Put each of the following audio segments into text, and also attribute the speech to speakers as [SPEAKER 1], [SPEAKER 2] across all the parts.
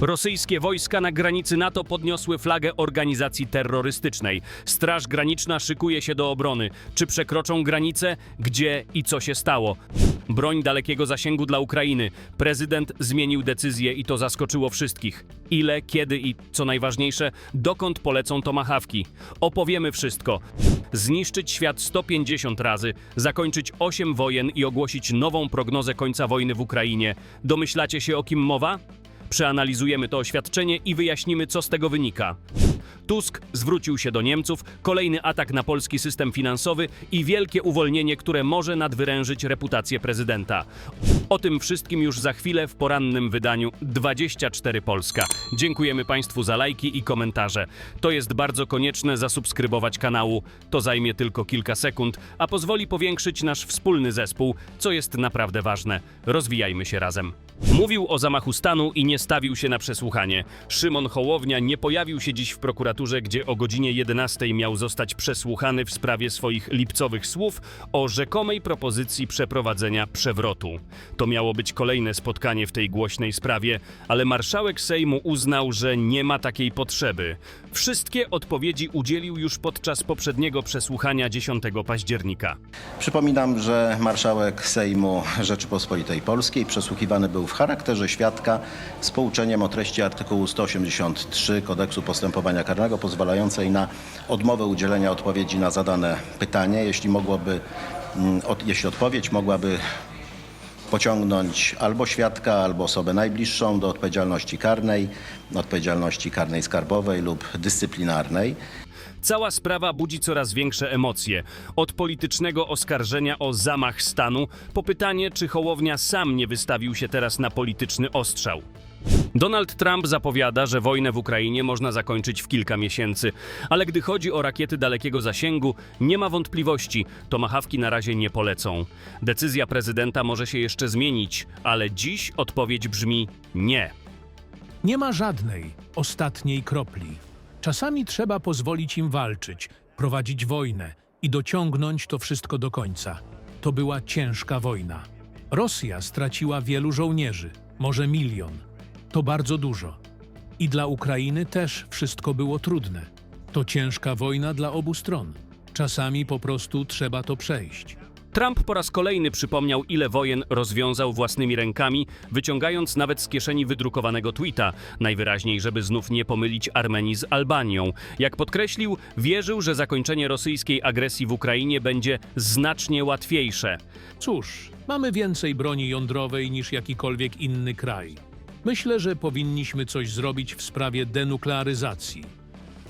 [SPEAKER 1] Rosyjskie wojska na granicy NATO podniosły flagę organizacji terrorystycznej. Straż Graniczna szykuje się do obrony. Czy przekroczą granicę? Gdzie i co się stało? Broń dalekiego zasięgu dla Ukrainy. Prezydent zmienił decyzję i to zaskoczyło wszystkich. Ile, kiedy i, co najważniejsze, dokąd polecą tomahawki? Opowiemy wszystko. Zniszczyć świat 150 razy, zakończyć 8 wojen i ogłosić nową prognozę końca wojny w Ukrainie. Domyślacie się o kim mowa? Przeanalizujemy to oświadczenie i wyjaśnimy, co z tego wynika. Tusk zwrócił się do Niemców, kolejny atak na polski system finansowy i wielkie uwolnienie, które może nadwyrężyć reputację prezydenta. O tym wszystkim już za chwilę w porannym wydaniu 24 Polska. Dziękujemy Państwu za lajki i komentarze. To jest bardzo konieczne zasubskrybować kanału. To zajmie tylko kilka sekund, a pozwoli powiększyć nasz wspólny zespół, co jest naprawdę ważne. Rozwijajmy się razem. Mówił o zamachu stanu i nie stawił się na przesłuchanie. Szymon Hołownia nie pojawił się dziś w prokuraturze, gdzie o godzinie 11 miał zostać przesłuchany w sprawie swoich lipcowych słów o rzekomej propozycji przeprowadzenia przewrotu. To miało być kolejne spotkanie w tej głośnej sprawie, ale marszałek Sejmu uznał, że nie ma takiej potrzeby. Wszystkie odpowiedzi udzielił już podczas poprzedniego przesłuchania 10 października.
[SPEAKER 2] Przypominam, że marszałek Sejmu Rzeczypospolitej Polskiej przesłuchiwany był w charakterze świadka z pouczeniem o treści artykułu 183 Kodeksu Postępowania Karnego pozwalającej na odmowę udzielenia odpowiedzi na zadane pytanie, jeśli mogłoby, mm, jeśli odpowiedź mogłaby pociągnąć albo świadka, albo osobę najbliższą do odpowiedzialności karnej, odpowiedzialności karnej skarbowej lub dyscyplinarnej.
[SPEAKER 1] Cała sprawa budzi coraz większe emocje. Od politycznego oskarżenia o zamach stanu po pytanie, czy Hołownia sam nie wystawił się teraz na polityczny ostrzał. Donald Trump zapowiada, że wojnę w Ukrainie można zakończyć w kilka miesięcy, ale gdy chodzi o rakiety dalekiego zasięgu, nie ma wątpliwości, tomahawki na razie nie polecą. Decyzja prezydenta może się jeszcze zmienić, ale dziś odpowiedź brzmi nie.
[SPEAKER 3] Nie ma żadnej ostatniej kropli. Czasami trzeba pozwolić im walczyć, prowadzić wojnę i dociągnąć to wszystko do końca. To była ciężka wojna. Rosja straciła wielu żołnierzy, może milion. To bardzo dużo. I dla Ukrainy też wszystko było trudne. To ciężka wojna dla obu stron. Czasami po prostu trzeba to przejść.
[SPEAKER 1] Trump po raz kolejny przypomniał, ile wojen rozwiązał własnymi rękami, wyciągając nawet z kieszeni wydrukowanego tweeta, najwyraźniej, żeby znów nie pomylić Armenii z Albanią. Jak podkreślił, wierzył, że zakończenie rosyjskiej agresji w Ukrainie będzie znacznie łatwiejsze.
[SPEAKER 3] Cóż, mamy więcej broni jądrowej niż jakikolwiek inny kraj. Myślę, że powinniśmy coś zrobić w sprawie denuklearyzacji.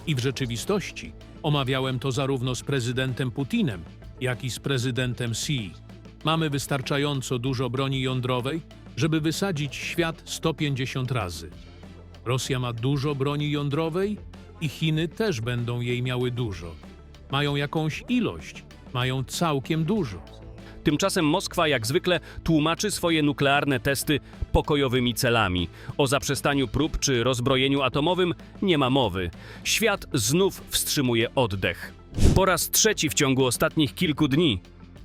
[SPEAKER 3] I w rzeczywistości omawiałem to zarówno z prezydentem Putinem, jak i z prezydentem Xi. Mamy wystarczająco dużo broni jądrowej, żeby wysadzić świat 150 razy. Rosja ma dużo broni jądrowej i Chiny też będą jej miały dużo. Mają jakąś ilość, mają całkiem dużo.
[SPEAKER 1] Tymczasem Moskwa, jak zwykle, tłumaczy swoje nuklearne testy pokojowymi celami. O zaprzestaniu prób czy rozbrojeniu atomowym nie ma mowy. Świat znów wstrzymuje oddech. Po raz trzeci w ciągu ostatnich kilku dni.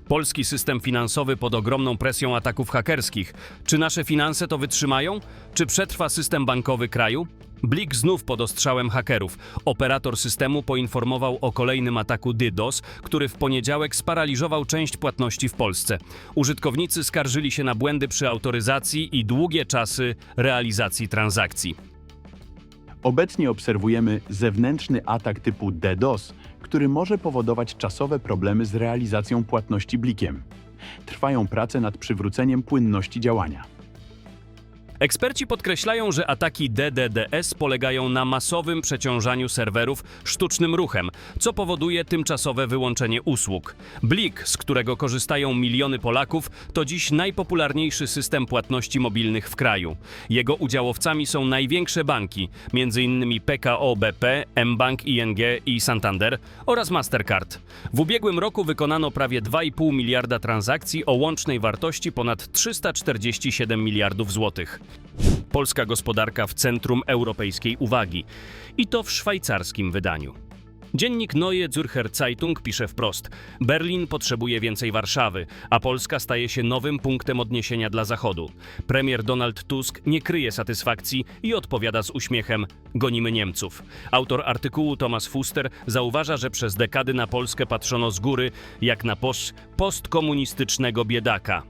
[SPEAKER 1] Polski system finansowy pod ogromną presją ataków hakerskich. Czy nasze finanse to wytrzymają? Czy przetrwa system bankowy kraju? Blik znów pod ostrzałem hakerów. Operator systemu poinformował o kolejnym ataku DDoS, który w poniedziałek sparaliżował część płatności w Polsce. Użytkownicy skarżyli się na błędy przy autoryzacji i długie czasy realizacji transakcji.
[SPEAKER 4] Obecnie obserwujemy zewnętrzny atak typu DDoS, który może powodować czasowe problemy z realizacją płatności blikiem. Trwają prace nad przywróceniem płynności działania.
[SPEAKER 1] Eksperci podkreślają, że ataki DDDS polegają na masowym przeciążaniu serwerów sztucznym ruchem, co powoduje tymczasowe wyłączenie usług. Blik, z którego korzystają miliony Polaków, to dziś najpopularniejszy system płatności mobilnych w kraju. Jego udziałowcami są największe banki, m.in. PKO BP, mBank, ING i Santander oraz Mastercard. W ubiegłym roku wykonano prawie 2,5 miliarda transakcji o łącznej wartości ponad 347 miliardów złotych. Polska gospodarka w centrum europejskiej uwagi. I to w szwajcarskim wydaniu. Dziennik Neue Zürcher Zeitung pisze wprost: Berlin potrzebuje więcej Warszawy, a Polska staje się nowym punktem odniesienia dla Zachodu. Premier Donald Tusk nie kryje satysfakcji i odpowiada z uśmiechem: Gonimy Niemców. Autor artykułu Thomas Fuster zauważa, że przez dekady na Polskę patrzono z góry, jak na pos postkomunistycznego biedaka.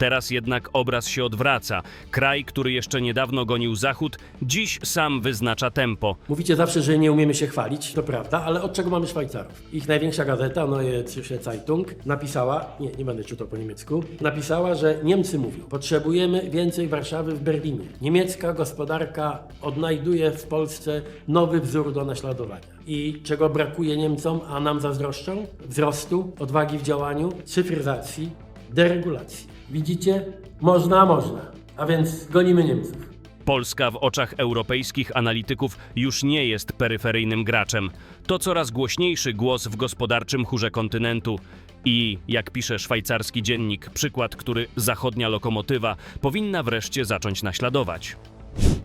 [SPEAKER 1] Teraz jednak obraz się odwraca. Kraj, który jeszcze niedawno gonił Zachód, dziś sam wyznacza tempo.
[SPEAKER 5] Mówicie zawsze, że nie umiemy się chwalić, to prawda, ale od czego mamy Szwajcarów? Ich największa gazeta, Neue Zürcher Zeitung, napisała, nie, nie będę czytał po niemiecku, napisała, że Niemcy mówią, potrzebujemy więcej Warszawy w Berlinie. Niemiecka gospodarka odnajduje w Polsce nowy wzór do naśladowania. I czego brakuje Niemcom, a nam zazdroszczą? Wzrostu, odwagi w działaniu, cyfryzacji, deregulacji. Widzicie? Można, można. A więc gonimy Niemców.
[SPEAKER 1] Polska w oczach europejskich analityków już nie jest peryferyjnym graczem. To coraz głośniejszy głos w gospodarczym chórze kontynentu. I, jak pisze szwajcarski dziennik, przykład, który zachodnia lokomotywa powinna wreszcie zacząć naśladować.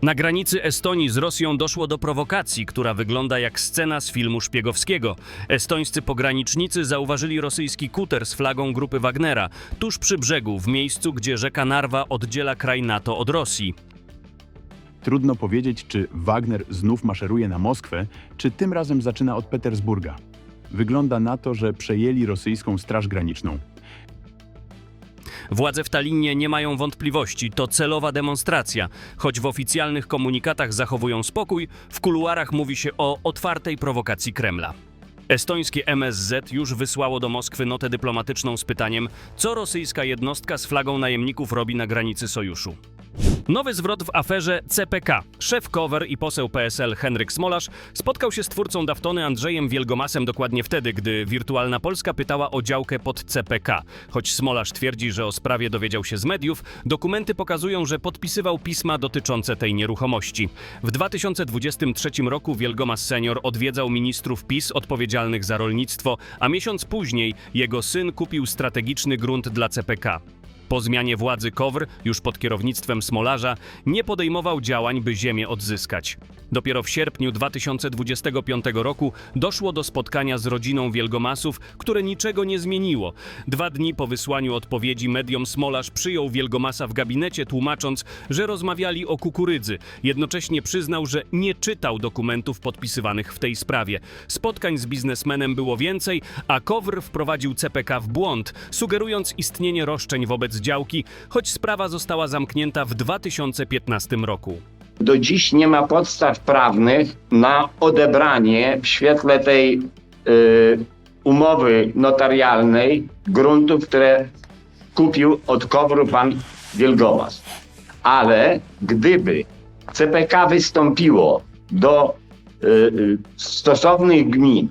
[SPEAKER 1] Na granicy Estonii z Rosją doszło do prowokacji, która wygląda jak scena z filmu szpiegowskiego. Estońscy pogranicznicy zauważyli rosyjski kuter z flagą grupy Wagnera tuż przy brzegu, w miejscu, gdzie rzeka Narwa oddziela kraj NATO od Rosji.
[SPEAKER 4] Trudno powiedzieć, czy Wagner znów maszeruje na Moskwę, czy tym razem zaczyna od Petersburga. Wygląda na to, że przejęli rosyjską Straż Graniczną.
[SPEAKER 1] Władze w Tallinie nie mają wątpliwości, to celowa demonstracja. Choć w oficjalnych komunikatach zachowują spokój, w kuluarach mówi się o otwartej prowokacji Kremla. Estońskie MSZ już wysłało do Moskwy notę dyplomatyczną z pytaniem, co rosyjska jednostka z flagą najemników robi na granicy sojuszu. Nowy zwrot w aferze CPK. Szef Cover i poseł PSL Henryk Smolarz spotkał się z twórcą Daftony Andrzejem Wielgomasem dokładnie wtedy, gdy Wirtualna Polska pytała o działkę pod CPK. Choć Smolarz twierdzi, że o sprawie dowiedział się z mediów, dokumenty pokazują, że podpisywał pisma dotyczące tej nieruchomości. W 2023 roku Wielgomas senior odwiedzał ministrów PiS odpowiedzialnych za rolnictwo, a miesiąc później jego syn kupił strategiczny grunt dla CPK. Po zmianie władzy Kowr, już pod kierownictwem Smolarza, nie podejmował działań, by ziemię odzyskać. Dopiero w sierpniu 2025 roku doszło do spotkania z rodziną Wielgomasów, które niczego nie zmieniło. Dwa dni po wysłaniu odpowiedzi mediom Smolarz przyjął Wielgomasa w gabinecie, tłumacząc, że rozmawiali o kukurydzy. Jednocześnie przyznał, że nie czytał dokumentów podpisywanych w tej sprawie. Spotkań z biznesmenem było więcej, a Kowr wprowadził CPK w błąd, sugerując istnienie roszczeń wobec działki, choć sprawa została zamknięta w 2015 roku.
[SPEAKER 6] do dziś nie ma podstaw prawnych na odebranie w świetle tej y, umowy notarialnej gruntów, które kupił od Kowru pan Wielgomas. Ale gdyby CPK wystąpiło do y, y, stosownych gmin,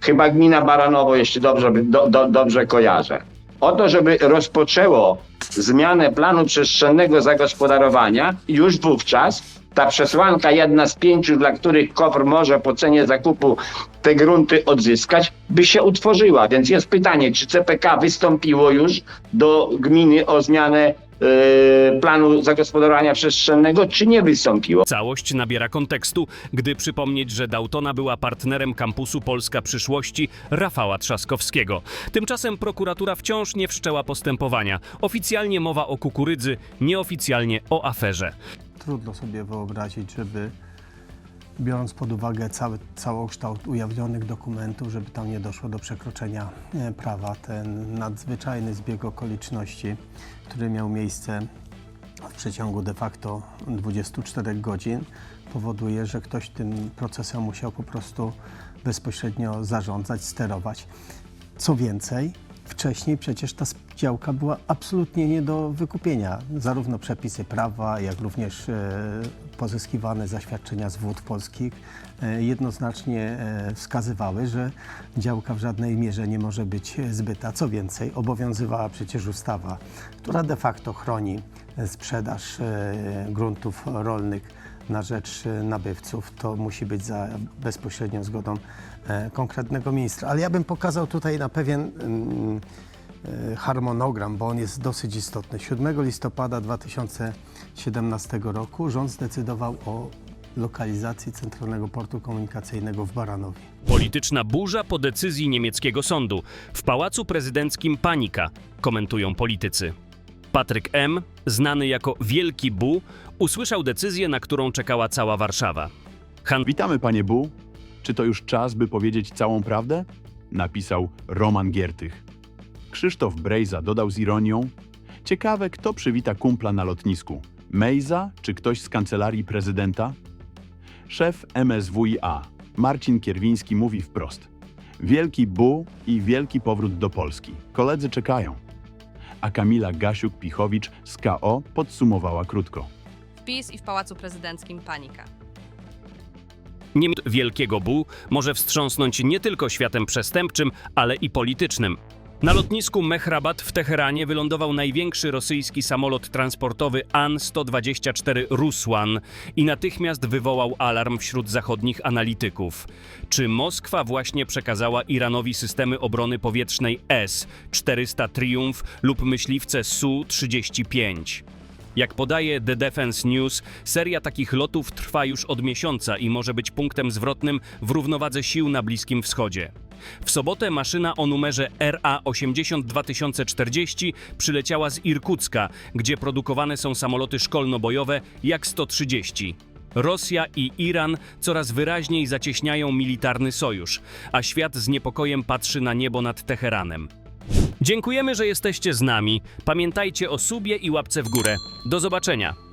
[SPEAKER 6] chyba gmina Baranowo, jeśli dobrze, do, do, dobrze kojarzę, o to, żeby rozpoczęło zmianę planu przestrzennego zagospodarowania, już wówczas ta przesłanka, jedna z pięciu, dla których KOWR może po cenie zakupu te grunty odzyskać, by się utworzyła. Więc jest pytanie, czy CPK wystąpiło już do gminy o zmianę planu zagospodarowania przestrzennego, czy nie wystąpiło?
[SPEAKER 1] Całość nabiera kontekstu, gdy przypomnieć, że Dautona była partnerem kampusu Polska Przyszłości Rafała Trzaskowskiego. Tymczasem prokuratura wciąż nie wszczęła postępowania. Oficjalnie mowa o kukurydzy, nieoficjalnie o aferze.
[SPEAKER 7] Trudno sobie wyobrazić, żeby biorąc pod uwagę cały całokształt ujawnionych dokumentów, żeby tam nie doszło do przekroczenia e, prawa. Ten nadzwyczajny zbieg okoliczności, który miał miejsce w przeciągu de facto 24 godzin, powoduje, że ktoś tym procesem musiał po prostu bezpośrednio zarządzać, sterować. Co więcej, wcześniej przecież ta działka była absolutnie nie do wykupienia. Zarówno przepisy prawa, jak również e, pozyskiwane zaświadczenia z wód polskich e, jednoznacznie e, wskazywały, że działka w żadnej mierze nie może być zbyta. Co więcej, obowiązywała przecież ustawa, która de facto chroni e, sprzedaż gruntów rolnych na rzecz nabywców, to musi być za bezpośrednią zgodą konkretnego ministra. Ale ja bym pokazał tutaj na pewien mm, harmonogram, bo on jest dosyć istotny. 7 listopada 2017 roku rząd zdecydował o lokalizacji Centralnego Portu Komunikacyjnego w Baranowie.
[SPEAKER 1] Polityczna burza po decyzji niemieckiego sądu. W pałacu prezydenckim panika, komentują politycy. Patryk M., znany jako Wielki Bu, usłyszał decyzję, na którą czekała cała Warszawa. Han
[SPEAKER 4] Witamy, panie Bu. Czy to już czas, by powiedzieć całą prawdę? Napisał Roman Giertych. Krzysztof Brejza dodał z ironią: Ciekawe, kto przywita kumpla na lotnisku. Mejza czy ktoś z kancelarii prezydenta? Szef MSWiA, Marcin Kierwiński, mówi wprost: Wielki Bu i wielki powrót do Polski. Koledzy czekają. A Kamila Gasiuk-Pichowicz z KO podsumowała krótko.
[SPEAKER 8] Wpis i w Pałacu Prezydenckim panika.
[SPEAKER 1] Niem Wielkiego Bu może wstrząsnąć nie tylko światem przestępczym, ale i politycznym. Na lotnisku Mehrabat w Teheranie wylądował największy rosyjski samolot transportowy An-124 Rusłan i natychmiast wywołał alarm wśród zachodnich analityków. Czy Moskwa właśnie przekazała Iranowi systemy obrony powietrznej S-400 Triumph lub myśliwce Su-35? Jak podaje The Defense News, seria takich lotów trwa już od miesiąca i może być punktem zwrotnym w równowadze sił na Bliskim Wschodzie. W sobotę maszyna o numerze RA-80 2040 przyleciała z Irkucka, gdzie produkowane są samoloty szkolno-bojowe Jak-130. Rosja i Iran coraz wyraźniej zacieśniają militarny sojusz, a świat z niepokojem patrzy na niebo nad Teheranem. Dziękujemy, że jesteście z nami. Pamiętajcie o subie i łapce w górę. Do zobaczenia.